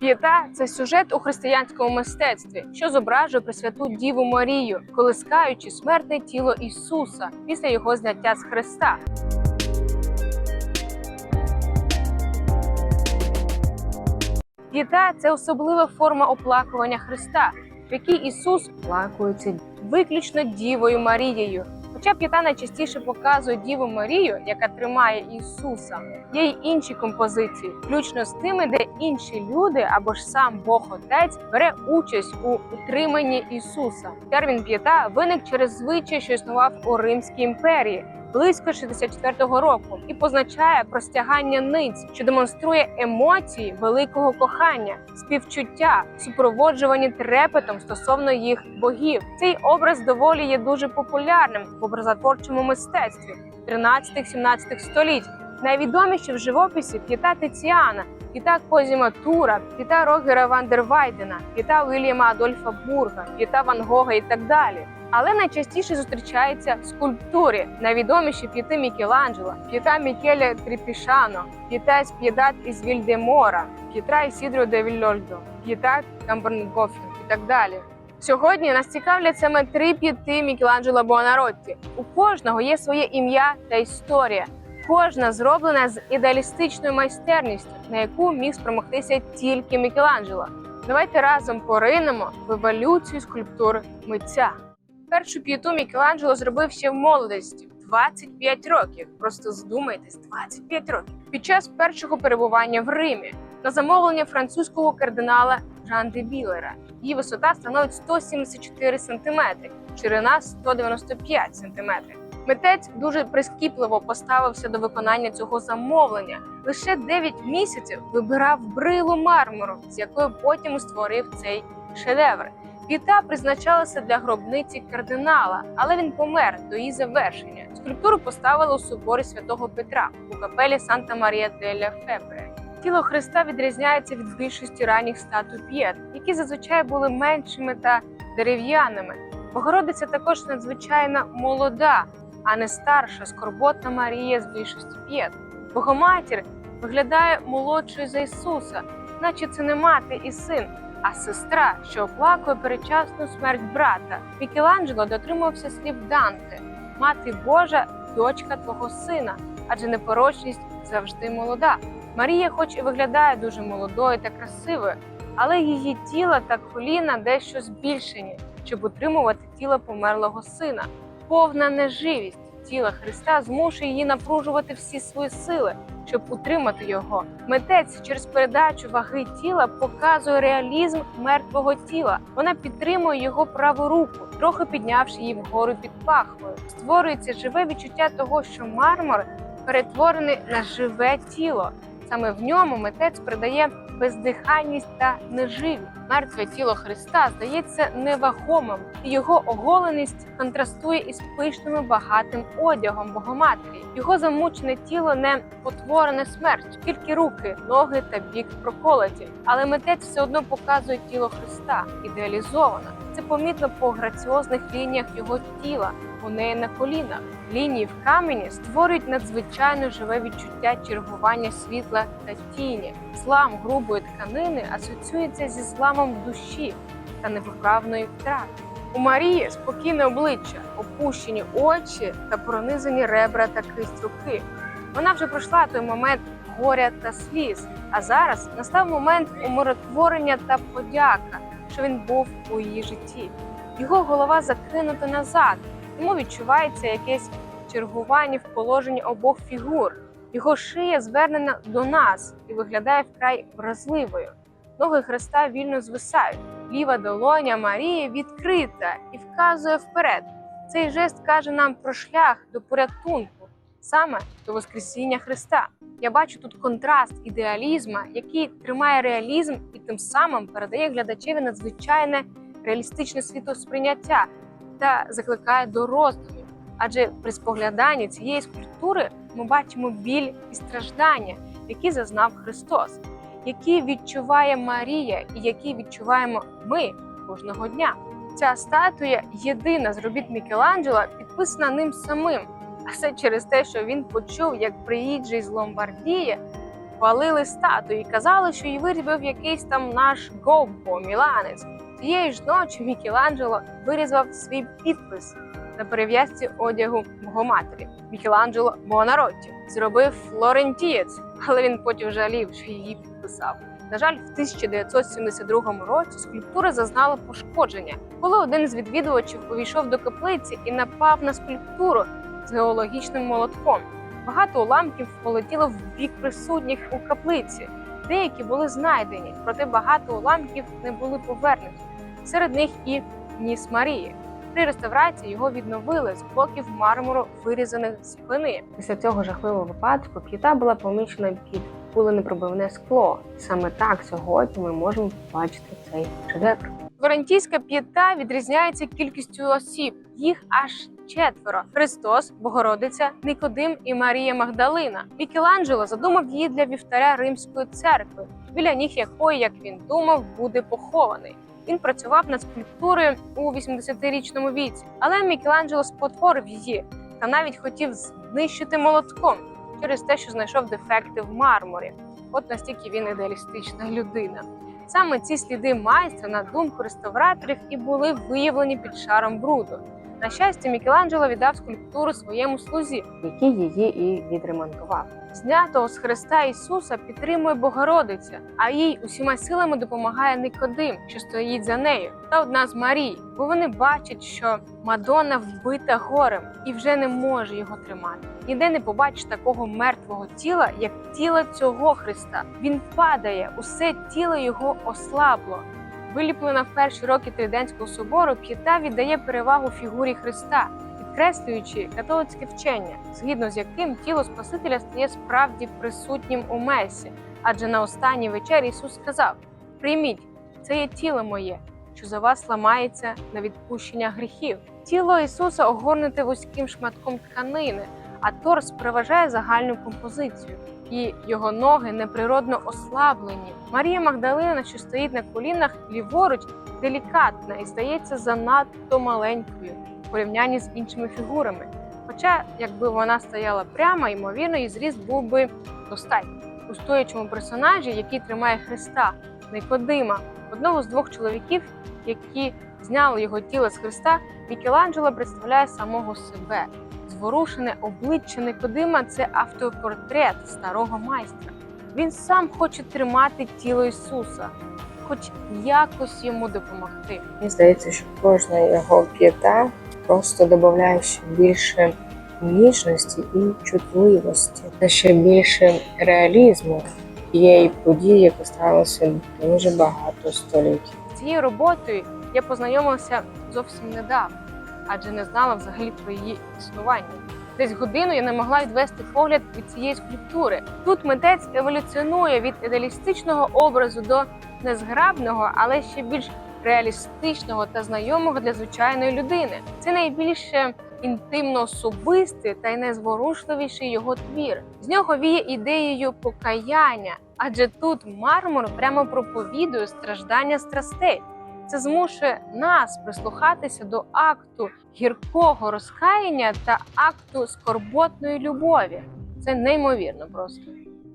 П'єта це сюжет у християнському мистецтві, що зображує Пресвяту Діву Марію, колискаючи смертне тіло Ісуса після його зняття з хреста. П'єта це особлива форма оплакування Христа, в якій Ісус оплакується виключно Дівою Марією. Хоча п'ята найчастіше показує Діву Марію, яка тримає Ісуса, є й інші композиції, включно з тими, де інші люди або ж сам Бог Отець бере участь у утриманні Ісуса. Термін п'ята виник через звичай, що існував у Римській імперії. Близько 64-го року і позначає простягання ниць, що демонструє емоції великого кохання, співчуття, супроводжувані трепетом стосовно їх богів. Цей образ доволі є дуже популярним в образотворчому мистецтві 13-17 століть. Найвідоміші в живописі п'ята Тиціана, п'ята Козіма Тура, п'ята Рогера Вандервайдена, п'ята Вільяма Адольфа Бурга, п'ята Ван Гога і так далі. Але найчастіше зустрічається в скульптурі найвідоміші п'яти Мікеланджело, п'ята Мікеля Тріпішано, п'ята Сп'єдат із Вільдемора, п'ята Ісідро де Вільольдо, п'ята Камбернгофен і так далі. Сьогодні нас цікавлять саме три п'яти Мікеланджело Буонаротті. У кожного є своє ім'я та історія. Кожна зроблена з ідеалістичною майстерністю, на яку міг спромогтися тільки Мікеланджело. Давайте разом поринемо в еволюцію скульптур митця. Першу п'яту Мікеланджело зробив ще в молодості 25 років. Просто здумайтесь, 25 років. Під час першого перебування в Римі на замовлення французького кардинала Жан де Білера. Її висота становить 174 см, ширина 195 см. Митець дуже прискіпливо поставився до виконання цього замовлення. Лише 9 місяців вибирав брилу мармуру, з якою потім створив цей шедевр. П'ята призначалася для гробниці кардинала, але він помер до її завершення. Скульптуру поставили у соборі святого Петра у капелі Санта Марія деля Фебре. Тіло Христа відрізняється від більшості ранніх статуй п'єт, які зазвичай були меншими та дерев'яними. Богородиця також надзвичайно молода, а не старша скорботна Марія з більшості п'єт. Богоматір виглядає молодшою за Ісуса, наче це не мати і син, а сестра, що оплакує передчасну смерть брата. Мікеланджело дотримувався слів Данте: Мати Божа, дочка твого сина, адже непорочність завжди молода. Марія, хоч і виглядає дуже молодою та красивою, але її тіло та коліна дещо збільшені, щоб утримувати тіло померлого сина. Повна неживість тіла Христа змушує її напружувати всі свої сили, щоб утримати його. Митець через передачу ваги тіла показує реалізм мертвого тіла. Вона підтримує його праву руку, трохи піднявши її вгору під пахвою. Створюється живе відчуття того, що мармур перетворений на живе тіло. Саме в ньому митець передає бездиханність та неживість. Мертве тіло Христа здається невагомим, і його оголеність контрастує із пишним багатим одягом Богоматері. Його замучене тіло не потворене смертю, тільки руки, ноги та бік проколоті. Але митець все одно показує тіло Христа ідеалізовано. Це помітно по граціозних лініях його тіла, у неї на колінах. Лінії в камені створюють надзвичайно живе відчуття чергування світла та тіні. Злам грубої тканини асоціюється зі зламом душі та невиправної втрати. У Марії спокійне обличчя, опущені очі та пронизані ребра та кисть руки. Вона вже пройшла той момент горя та сліз. А зараз настав момент умиротворення та подяка, що він був у її житті. Його голова закинута назад, тому відчувається якесь чергування в положенні обох фігур. Його шия звернена до нас і виглядає вкрай вразливою. Ноги Христа вільно звисають. Ліва долоня Марії відкрита і вказує вперед. Цей жест каже нам про шлях до порятунку, саме до Воскресіння Христа. Я бачу тут контраст ідеалізма, який тримає реалізм і тим самим передає глядачеві надзвичайне реалістичне світосприйняття та закликає до роздумів. Адже при спогляданні цієї скульптури ми бачимо біль і страждання, які зазнав Христос, які відчуває Марія і які відчуваємо ми кожного дня. Ця статуя єдина з робіт Мікеланджело, підписана ним самим. А все через те, що він почув, як приїжджий з Ломбардії хвалили статую і казали, що її вирізбив якийсь там наш Гоббо, міланець. Тієї ж ночі Мікеланджело вирізав свій підпис на перев'язці одягу Богоматері. Мікеланджело Буонаротті зробив флорентієць, але він потім жалів, що її підписав. На жаль, в 1972 році скульптура зазнала пошкодження, коли один з відвідувачів увійшов до каплиці і напав на скульптуру з геологічним молотком. Багато уламків полетіло в бік присутніх у каплиці. Деякі були знайдені, проте багато уламків не були повернуті. Серед них і ніс Марії. При реставрації його відновили з блоків мармуру, вирізаних з спини. Після цього жахливого випадку п'ята була помічена під куленепробивне скло. Саме так сьогодні ми можемо побачити цей шедевр. Флорентійська п'ята відрізняється кількістю осіб. Їх аж четверо: Христос, Богородиця, Никодим і Марія Магдалина. Мікеланджело задумав її для вівтаря Римської церкви, біля ніг якої, як він думав, буде похований. Він працював над скульптурою у 80-річному віці, але Мікеланджело спотворив її та навіть хотів знищити молотком через те, що знайшов дефекти в мармурі. От настільки він ідеалістична людина. Саме ці сліди майстра, на думку реставраторів, і були виявлені під шаром бруду. На щастя, Мікеланджело віддав скульптуру своєму слузі, який її і відремонтував. Знятого з Христа Ісуса підтримує Богородиця, а їй усіма силами допомагає Никодим, що стоїть за нею, та одна з Марій, бо вони бачать, що Мадонна вбита горем і вже не може його тримати. Ніде не побачиш такого мертвого тіла, як тіло цього Христа. Він падає, усе тіло його ослабло. Виліплена в перші роки Триденського собору, п'ята віддає перевагу фігурі Христа, підкреслюючи католицьке вчення, згідно з яким тіло Спасителя стає справді присутнім у Месі. Адже на останній вечері Ісус сказав: Прийміть, це є тіло моє, що за вас ламається на відпущення гріхів. Тіло Ісуса огорнуте вузьким шматком тканини, а торс переважає загальну композицію і його ноги неприродно ослаблені. Марія Магдалина, що стоїть на колінах, ліворуч, делікатна і здається занадто маленькою в порівнянні з іншими фігурами. Хоча, якби вона стояла прямо, ймовірно, її зріст був би достатній. У стоячому персонажі, який тримає Христа, Никодима, одного з двох чоловіків, які зняли його тіло з Христа, Мікеланджело представляє самого себе. Зворушене обличчя Никодима це автопортрет старого майстра. Він сам хоче тримати тіло Ісуса, хоч якось йому допомогти. Мені здається, що кожна його п'ята просто додає ще більше ніжності і чутливості, та ще більше реалізму тієї події, яка сталася дуже багато століть. Цією роботою я познайомилася зовсім недавно, адже не знала взагалі про її існування. Десь годину я не могла відвести погляд від цієї скульптури. Тут митець еволюціонує від ідеалістичного образу до незграбного, але ще більш реалістичного та знайомого для звичайної людини. Це найбільше інтимно особистий та й найзворушливіший його твір. З нього віє ідеєю покаяння, адже тут мармур прямо проповідує страждання страстей. Це змушує нас прислухатися до акту гіркого розкаяння та акту скорботної любові. Це неймовірно просто.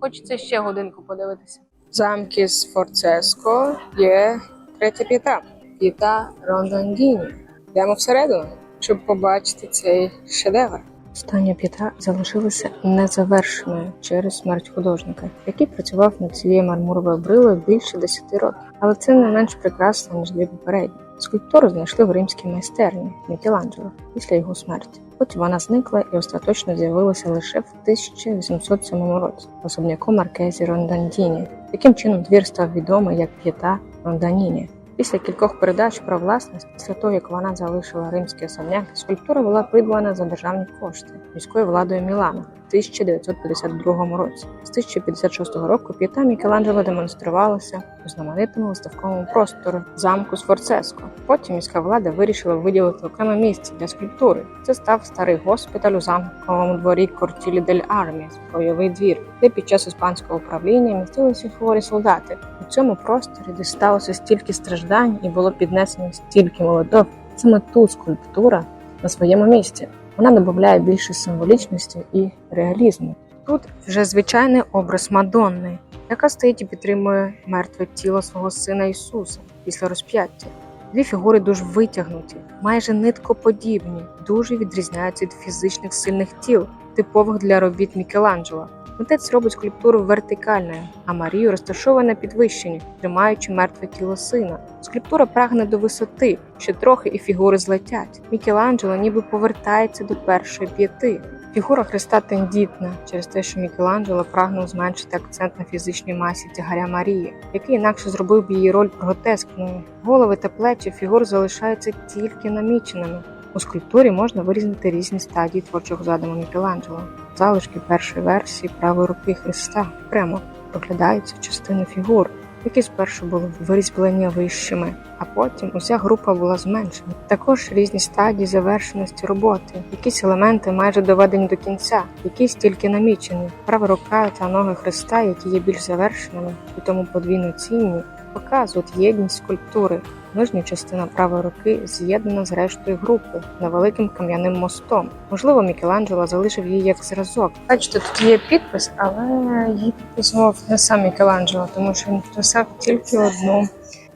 Хочеться ще годинку подивитися. Замки з Форцеско є третя п'ята. П'ята Рондондіні. Йдемо всередину, щоб побачити цей шедевр. Остання п'ята залишилася незавершеною через смерть художника, який працював над цією мармуровою брилою більше 10 років. Але це не менш прекрасно, ніж дві попередні. Скульптуру знайшли в римській майстерні Мікеланджело після його смерті. Потім вона зникла і остаточно з'явилася лише в 1807 році особняку Маркезі Рондандіні. Таким чином двір став відомий як п'ята Ронданіні. Після кількох передач про власність, після того як вона залишила римський особняк, скульптура була придбана за державні кошти міською владою Мілана в 1952 році. З 1056 року п'ята Мікеланджело демонструвалася у знаменитому виставковому просторі замку Сфорцеско. Потім міська влада вирішила виділити окреме місце для скульптури. Це став старий госпіталь у замковому дворі Кортілі дель Армі, бойовий двір, де під час іспанського управління містилися хворі солдати. У цьому просторі, де сталося стільки страждань і було піднесено стільки молодов, саме тут скульптура на своєму місці. Вона додає більше символічності і реалізму. Тут вже звичайний образ Мадонни, яка стоїть і підтримує мертве тіло свого сина Ісуса після розп'яття. Дві фігури дуже витягнуті, майже ниткоподібні, дуже відрізняються від фізичних сильних тіл, типових для робіт Мікеланджело. Митець робить скульптуру вертикальною, а Марію розташовує на підвищенні, тримаючи мертве тіло сина. Скульптура прагне до висоти, ще трохи і фігури злетять. Мікеланджело ніби повертається до першої п'яти. Фігура Христа тендітна через те, що Мікеланджело прагнув зменшити акцент на фізичній масі тягаря Марії, який інакше зробив б її роль гротескною. Голови та плечі фігур залишаються тільки наміченими. У скульптурі можна вирізнити різні стадії творчого задуму Мікеланджело. Залишки першої версії правої руки Христа прямо проглядаються частини фігур, які спершу були вирізблені вищими, а потім уся група була зменшена. Також різні стадії завершеності роботи, якісь елементи майже доведені до кінця, якісь тільки намічені. Права рука та ноги Христа, які є більш завершеними і тому подвійно цінні, показують єдність скульптури. Нижня частина правої руки з'єднана з рештою групи невеликим кам'яним мостом. Можливо, Мікеланджело залишив її як зразок. Бачите, тут є підпис, але її підписував не сам Мікеланджело, тому що він писав тільки одну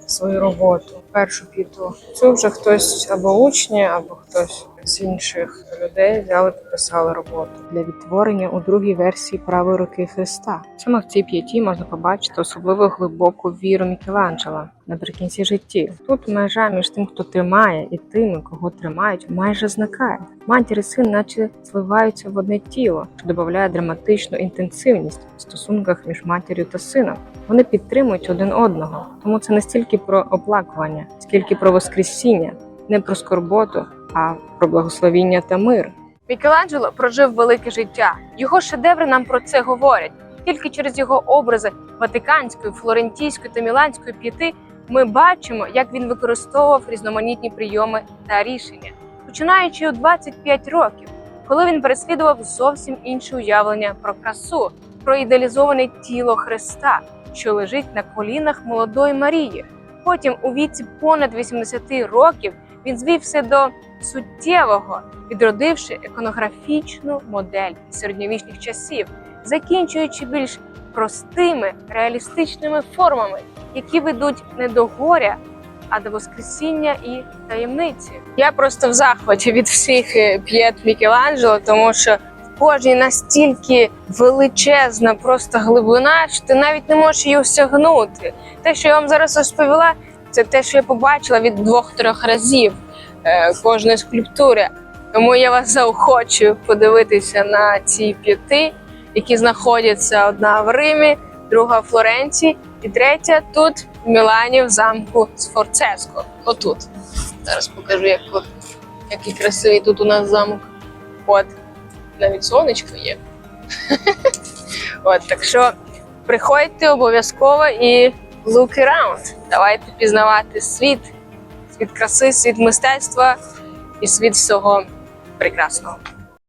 свою роботу, першу піту. Цю вже хтось або учні, або хтось з інших людей взяли підписали роботу для відтворення у другій версії правої руки Христа. Саме в цій п'яті можна побачити особливо глибоку віру Мікеланджела наприкінці житті. Тут межа між тим, хто тримає, і тими, кого тримають, майже зникає. Матір і син, наче зливаються в одне тіло, що додає драматичну інтенсивність в стосунках між матір'ю та сином. Вони підтримують один одного, тому це не стільки про оплакування, скільки про воскресіння, не про скорботу, а про благословіння та мир. Мікеланджело прожив велике життя. Його шедеври нам про це говорять. Тільки через його образи Ватиканської, Флорентійської та Міланської п'яти ми бачимо, як він використовував різноманітні прийоми та рішення, починаючи у 25 років, коли він переслідував зовсім інше уявлення про красу, про ідеалізоване тіло Христа, що лежить на колінах молодої Марії. Потім, у віці понад 80 років, він звів все до суттєвого, відродивши іконографічну модель середньовічних часів, закінчуючи більш простими реалістичними формами, які ведуть не до горя, а до воскресіння і таємниці. Я просто в захваті від всіх е, п'єт Мікеланджело, тому що в кожній настільки величезна просто глибина, що ти навіть не можеш її осягнути. Те, що я вам зараз розповіла, це те, що я побачила від двох-трьох разів кожної скульптури. Тому я вас заохочую подивитися на ці п'яти, які знаходяться одна в Римі, друга в Флоренції, і третя тут в Мілані в замку Сфорцеско. Отут. Зараз покажу, як який красивий тут у нас замок. От, навіть сонечко є. От, так що приходьте обов'язково і look around. Давайте пізнавати світ, світ краси, світ мистецтва і світ всього прекрасного.